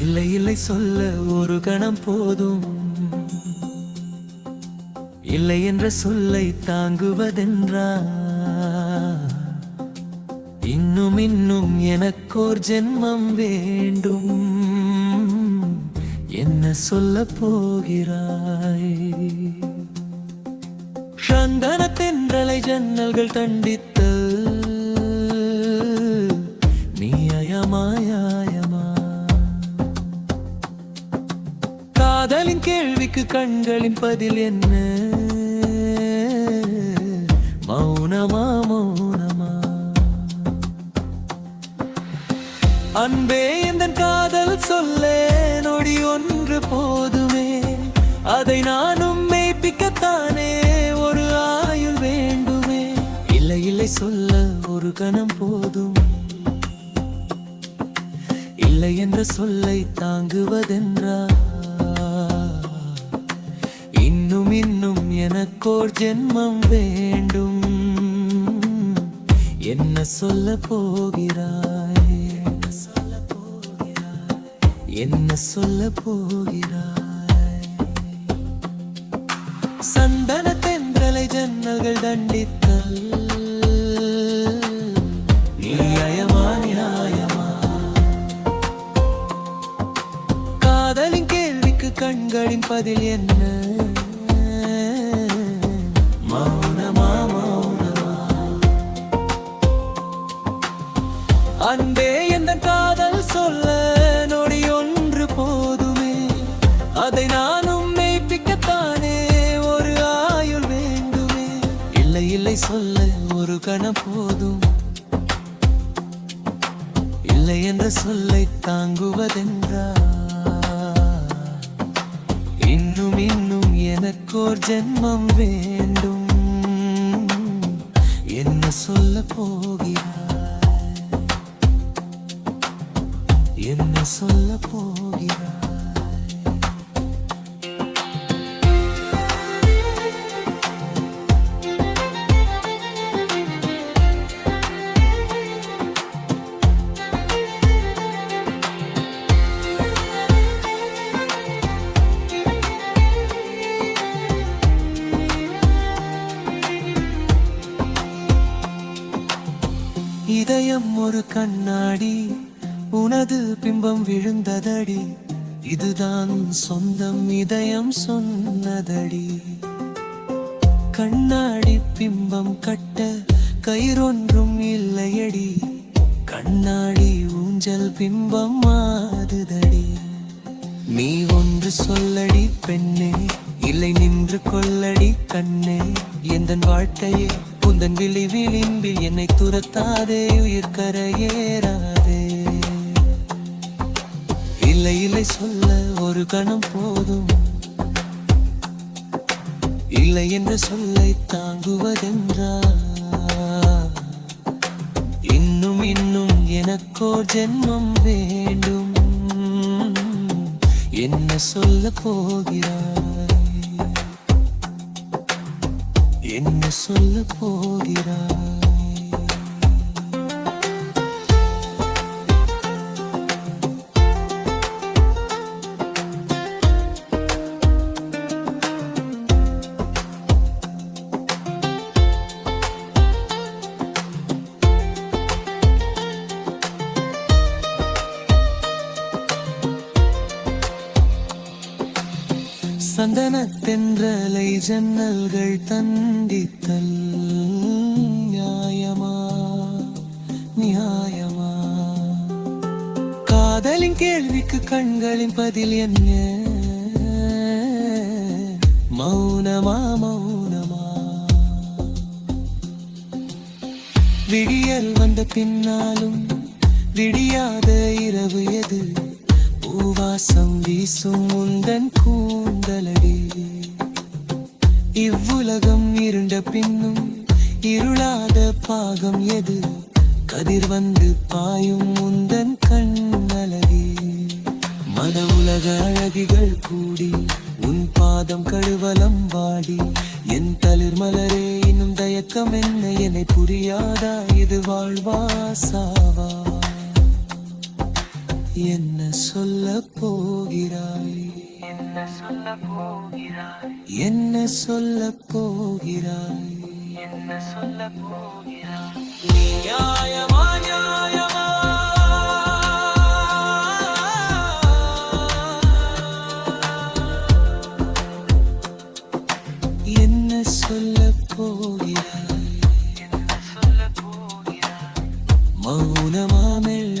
இல்லை இல்லை சொல்ல ஒரு கணம் போதும். இல்லை என்ற சொல்லை தாங்குவதென்றா இன்னும் இன்னும் எனக்கோர் ஜென்மம் வேண்டும். என்ன சொல்ல போகிறாய்? சந்தன தென்றலை ஜன்னல்கள் தண்டித்தல். நீ அயமாயாய் காதலின் கேள்விக்கு கண்களின் பதில் என்ன? மௌனமா மௌனமா? அன்பே எந்த காதல் சொல்ல? நொடி ஒன்று போதுமே. அதை நானும் மெய்ப்பிக்கத்தானே. ஒரு ஆயுள் வேண்டுமே. இல்லை இல்லை சொல்ல ஒரு கணம் போதும். இல்லை என்ற சொல்லை தாங்குவதென்றா? இன்னும் எனக்கோர் ஜென்மம் வேண்டும். என்ன சொல்ல போகிறாய்? என்ன சொல்ல போகிறாய்? சந்தன தென்றலை ஜன்னல்கள் தண்டித்தல். நியாயமா நியாயமா? காதலின் கேள்விக்கு கண்களின் பதில் என்ன? மௌனமா மௌனமா அன்பே எந்த காதல் சொல்ல நொடி ஒன்று போதுமே. அதை நானும் மெய்ப்பிக்கத்தானே ஒரு ஆயுள் வேண்டுமே. இல்லை இல்லை சொல்ல ஒரு கணம் போதும். இல்லை என்ற சொல்லை தாங்குவதென்றா இன்னும் இன்னும் எனக்கோர் ஜென்மம் வேண்டும். சொல்ல போகிறாய்? என்ன சொல்ல போகிறாய்? கண்ணாடி உனது பிம்பம் விழுந்ததடி இதுதான் சொந்தம் இதயம் சொன்னதடி. கண்ணாடி பிம்பம் கட்ட கயிறொன்றும் இல்லையடி கண்ணாடி ஊஞ்சல் பிம்பம் மாதுதடி நீ ஒன்று சொல்லடி பெண்ணே இல்லை நின்று கொள்ளடி கண்ணே எந்தன் வாழ்க்கையே உந்தன் விழி விளிம்பில் என்னை துரத்தாதே உயிர் கரையேறாதே இல்லை இல்லை சொல்ல ஒரு கணம் போதும். இல்லை என்ற சொல்லை தாங்குவதென்றா இன்னும் இன்னும் எனக்கோ ஜென்மம் வேண்டும். என்ன சொல்ல போகிறாய்? என்ன சொல்ல போகிறார் சந்தன தென்றலை ஜன்னல்கள் தண்டித்தல் நியாயமா? நியாயமா? காதலின் கேள்விக்கு கண்களின் பதில் என்ன? மௌனமா மௌனமா? விடியல் வந்த பின்னாலும் விடியாத இரவு எது? பூவாசம் வீசும் முந்தன் கூந்தலடி. இவ்வுலகம் இருண்ட பின்னும் இருளாத பாகம் எது? கதிர் வந்து பாயும் முந்தன் கண்ணலடி. மன உலக அழகிகள் கூடி உன் பாதம் கழுவலம் வாடி. என் தளிர் மலரே இன்னும் தயக்கம் என்ன? என்னை புரியாதா? இது வாழ்வா சாவா என்ன சொல்ல போகிறாய்? என்ன சொல்ல போகிறாய்? என்ன சொல்ல போகிறாய்? என்ன சொல்ல போகிறாய்? நியாயமா நியாயமா? என்ன சொல்ல போகிறாய்? என்ன சொல்ல போகிறாய்? மௌனமா மெல்ல